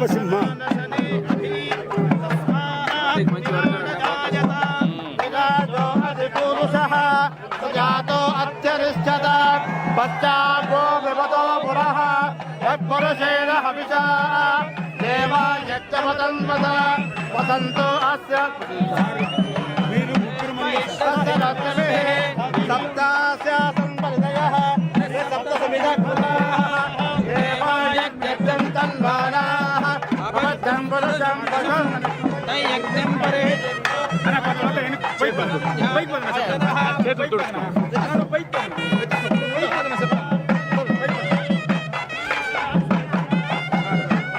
నరసింహ అత్యరిష్టత పశ్చాత్తో విపదో పురః యత్పరుషేణ హవిషా దేవా యజ్ఞమతన్వత వసంతో అస్య సప్తాస్య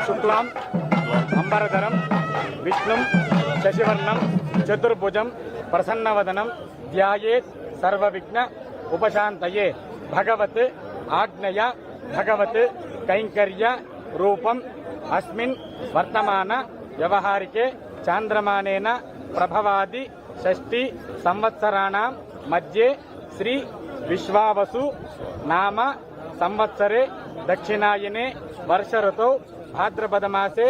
శుక్లాం అంబరధరం విష్ణుం శశివర్ణం చతుర్భుజం ప్రసన్నవదనం ధ్యాయేత్ సర్వవిఘ్న ఉపశాంతయే భగవత్ ఆజ్ఞయ భగవత్ కైంకర్య రూపం అస్మిన్ వర్తమాన వ్యవహారికే चांद्रमान प्रभवादिष्टि षष्टि मध्ये श्री विश्वावसु नाम संवत्सरे दक्षिणायने वर्षऋतौ भाद्रपदमासे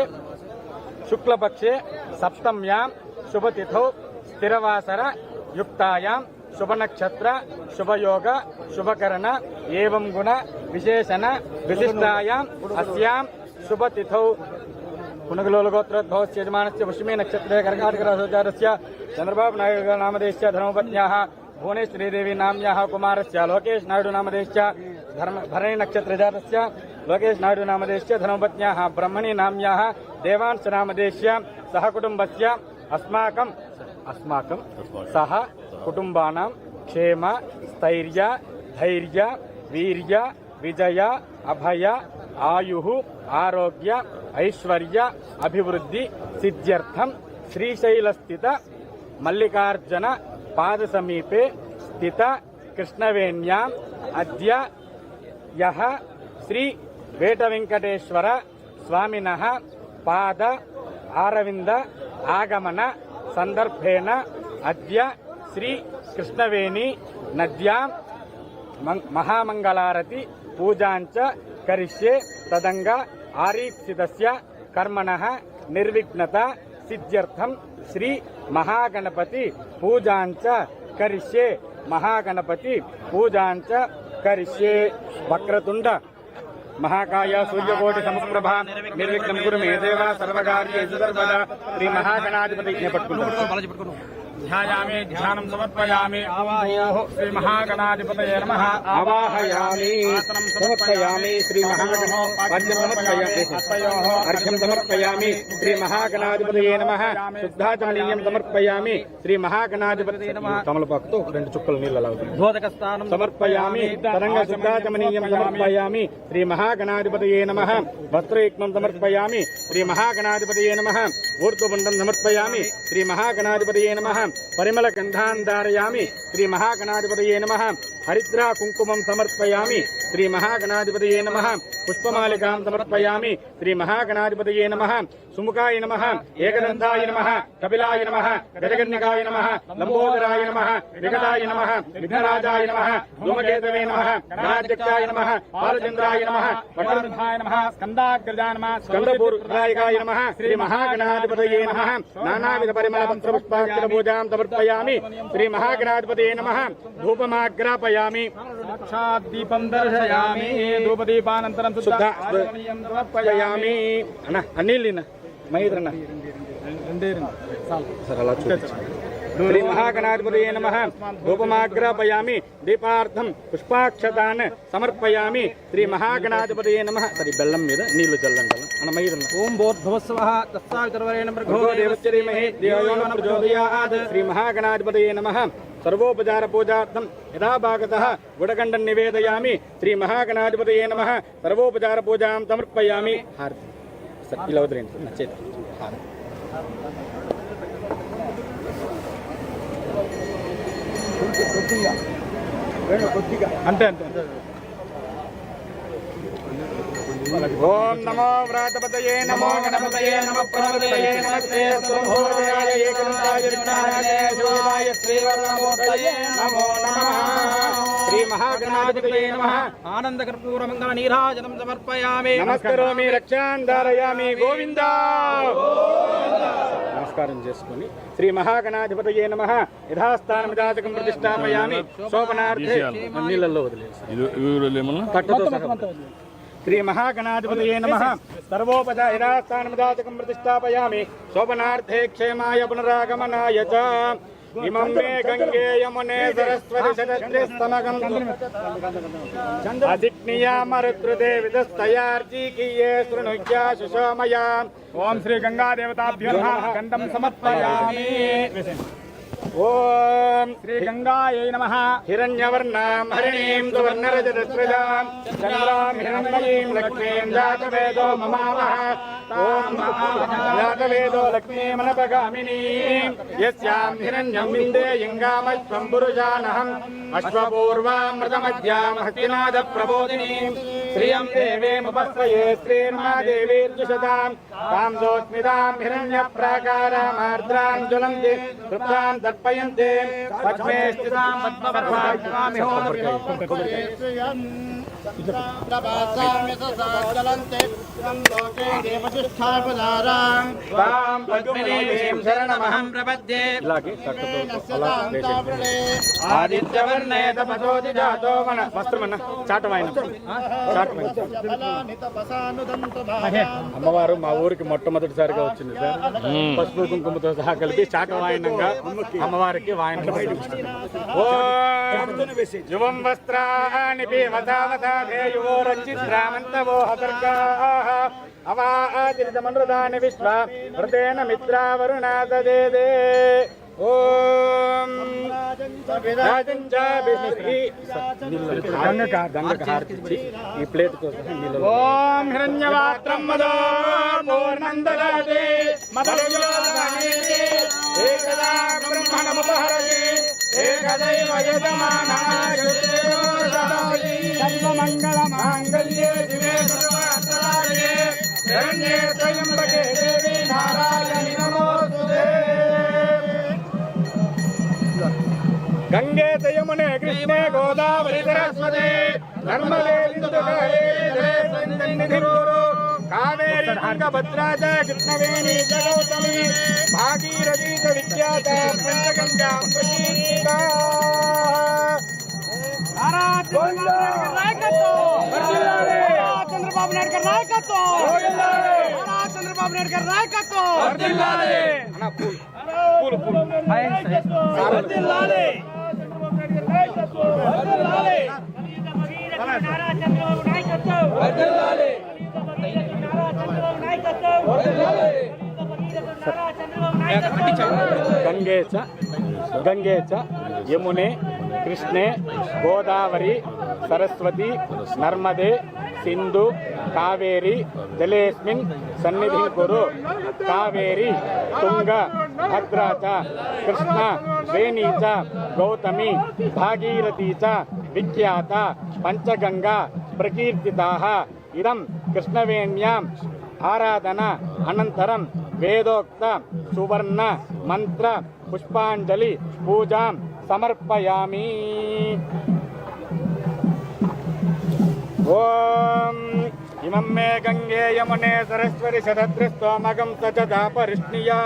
शुक्लपक्षे सप्तम्या शुभतिथौ स्थिरवासर युक्तायां शुभनक्षत्र शुभयोग शुभकरण एवं गुण विशेषण विशिष्टायां अस्यां शुभतिथौ पुनकलोलगोत्रोद्भवस्य यजमानस्य पुष्यमे नक्षत्रे कर्काटकरासोचारस्य चन्द्रबाबु नायकनामदेश्य धर्मपत्न्याः भुवने श्रीदेवी कुमार कुमारस्य लोकेश नायडुनामदेश्च धर्म भरणी नक्षत्र लोकेश नायडुनामदेश्य धर्मपत् ब्रह्मणी नाम्याः देवांश नामदेश्य सह कुटुम्बस्य अस्माक अस्माक सह कुटुबा क्षेम स्थर्य धैर्य वीर्य विजय अभय ఆయు ఆరోగ్య ఐశ్వర్య అభివృద్ధి సిద్ధ్యర్థం శ్రీశైలస్థిత మల్లికార్జున పాద సమీపే స్థిత కృష్ణవేణ్యాం అద్య యహ శ్రీ వేటవెంకటేశ్వర స్వామిన పాద ఆరవింద ఆగమన సందర్భేణ అద్య శ్రీ కృష్ణవేణి నద్యాం మహామంగళారతి పూజాంచ కరిష్యే తదంగా ఆరీప్సితస్య కర్మణ నిర్విఘ్నత సిద్ధ్యర్థం శ్రీ మహాగణపతి పూజాంచ కరిష్యే మహాగణపతి పూజాంచ కరిష్యే వక్రతుండ. మహాకాయ సూర్యకోటి సమప్రభ నిర్విఘ్నం గురు మే దేవ సర్వకార్యేషు సర్వదా. శ్రీ మహాగణాధిపతి నేను పట్టుకుంటాను ధ్యాయామి ధ్యానం సమర్పయామి ఆవాహయోః శ్రీ మహాగణాధిపతయే నమః ఆవాహయామి సమర్పయామి శ్రీ మహాగణో అర్ఘ్యం సమర్పయామి అర్ఘ్యం సమర్పయామి శ్రీ మహాగణాధిపతయే నమః శుద్ధాచమనీయం సమర్పయామి శ్రీ మహాగణాధిపతయే నమః తమలపాకుతో రెండు చుక్కలు నీళ్ళు అలా సమర్పయామి తరంగ శుద్ధాచమనీయం సమర్పయామి శ్రీ మహాగణాధిపతయే నమః. వస్త్రయుక్మం సమర్పయామి శ్రీ మహాగణాధిపతయే నమః. ఊర్ధ్వపుండం సమర్పయామి శ్రీ మహాగణాధిపతయే నమః. పరిమళ గంధాన్ ధారయామి. శ్రీ మహాగణాధిపతయే నమ. హరిద్రా కుంకుమం సమర్పయామి శ్రీ మహాగణాధిపతయే నమః పుష్పమాలికాం సమర్పయామి శ్రీ మహాగణాధిపతయే నమః సుముఖాయ నమః ఏకదంతాయ నమః కపిలాయ నమః గజగన్నికాయ నమః లంబోదరాయ నమః వికటాయ నమః విఘ్నరాజాయ నమః ధూమకేతవే నమః గణాధ్యక్షాయ నమః బాలచంద్రాయ నమః వటోన్ధాయ నమః స్కందాగ్రజాయ నమః స్కందపూర్ణాయకాయ నమః శ్రీ మహాగణాధిపతయే నమః నానావిధ పరిమళ మంత్ర పుష్పాక్షర పూజాం సమర్పయామి శ్రీ మహాగణాధిపతయే నమః ధూపమాగ్రాపయామి సాక్షాత్ దీపం దర్శయామి. ధూపదీపానంతరం శుద్ధ సమర్పయామి అన్న అన్నీళ్ళిన మైత్రన్న సరే అలా చూపించు. శ్రీ మహాగణాధిపతయే నమ. ధూపమాగ్రాపయామి దీపార్థం పుష్పాక్షతాన్ సమర్పయామి. శ్రీ మహాగణాధిపతయే నమ. సరి బెల్లం మీద నీళ్ళు చల్లండి మైదన్న ఓం ధియో నః ప్రచోదయాత్. శ్రీ మహాగణాధిపతయే నమః. సర్వోపచార పూజార్థం యథా భాగతః గుడగండం నివేదయామి. శ్రీ మహాగణాధిపతయే నమః. సర్వోపచార పూజాం సమర్పయామి హారతి సర్ ఇలా వదిలేండి నచ్చేది హారతి. అంతే అంతే. ఓం నమో వ్రాతపతయే నమో గణపతయే నమ ప్రణపతయే నమస్తే స్వభోజయాయ ఏకదంతాయ విఘ్నాయ శివాయ శ్రీవర్ణమూర్తయే నమో నమః. శ్రీ మహాగణాధిపతయే నమః. ఆనంద కర్పూర మంగళ నీరాజనం సమర్పయామి. నమస్కరోమి రక్షాన్ ధారయామి గోవింద. నమస్కారం చేసుకుని శ్రీ మహాగణాధిపతయే నమ. యథాస్థానం జాతకం ప్రతిష్టాపయామి. శోభనార్థే నీళ్ళల్లో వదిలేసి. కట్టుతో సహా. శ్రీ మహాగణాధిపతయే నమ సర్వోపద యథాస్థానం జాతకం ప్రతిష్టాపయామి శోభనార్థే క్షేమాయ పునరాగమనాయ చ ఇమం మే గంగే యమునే సరస్వతి శరత్రిస్తమగం అదిక్నియామరుద్రుదే విదస్తయార్జీకీయే శృణుజ్యా సుషోమయా ఓం ఓం శ్రీ గంగాయై నమః. హిరణ్యవర్ణాం హరిణీం సువర్ణరజతస్రజాం చంద్రాం హిరణ్మయీం లక్ష్మీం జాతవేదో మమావహ ఓం జాతవేదో లక్ష్మీమనపగామినీం. యస్యాం హిరణ్యం విందేయంగామశ్వం పురుషానహం అశ్వపూర్వామృతమధ్యాం హస్తినాద ప్రబోధినీం. శ్రియం దేవేముపస్వయే శ్రీర్మాదేవీర్జుషతాం తాం దోస్మితాం హిరణ్య ప్రాకారామార్ద్రాం జ్వలంతి తృప్తాం దర్పయంతే పద్మే స్థితాం తాం పద్మినీం శరణమహం ప్రపద్యే. ఇలాగే అమ్మవారు మా ఊరికి మొట్టమొదటిసారిగా వచ్చింది సార్. పసుపు కుంకుమతో సహా కలిపి చాటవాయనంగా అమ్మవారికి వాయనం యువం విశ్వ హృదేన మిత్రావరుణాదదేదే. ఓం గంగక గంగక హారతిచ్చి ఈ ప్లేట్తో సహా నీళ్ళలో ఓం హిరణ్యవాత్రం మదో పూర్ణందదాతే మదయోదమనేతే ఏకదా బ్రహ్మణముపహరతి ఏకదైవ యజమానాయుతే సర్వమంగళ మాంగళ్యే శివే సర్వార్థాయే శరణ్యే త్రయంబకే దేవి నారాయణి గంగే చ యమునే కృష్ణే గోదావరి సరస్వతి సన్నిధిరూరు కావేరి తుంగభద్రా చ కృష్ణవేణి చ గౌతమి భాగీరథీ చ విఖ్యాత పంచగంగా ప్రకీర్తితా చంద్రబాబు నాయుడు గారి నాయకత్వం. చంద్రబాబు నాయుడు గారి నాయకత్వం అన్న పూలు పూలు పూలు గంగే చ గంగే చ యమునే కృష్ణే గోదావరి సరస్వతి నర్మదే సింధు కావేరి జలేస్మిన్ సన్నిధి కురు. కావేరి తుంగ భద్రా చ కృష్ణ వేణీ చ గౌతమి భాగీరథీ చ విఖ్యాత పంచగంగా ప్రకీర్తితా ఇదం కృష్ణవేణ్యాం ఆరాధన అనంతరం వేదోక్త సువర్ణ మంత్ర పుష్పాంజలి పూజాం సమర్పయామి. ఓం ఇమం మే గంగే యమునే సరస్వతి శతద్రిస్తోమగం సచ పరిష్ణియా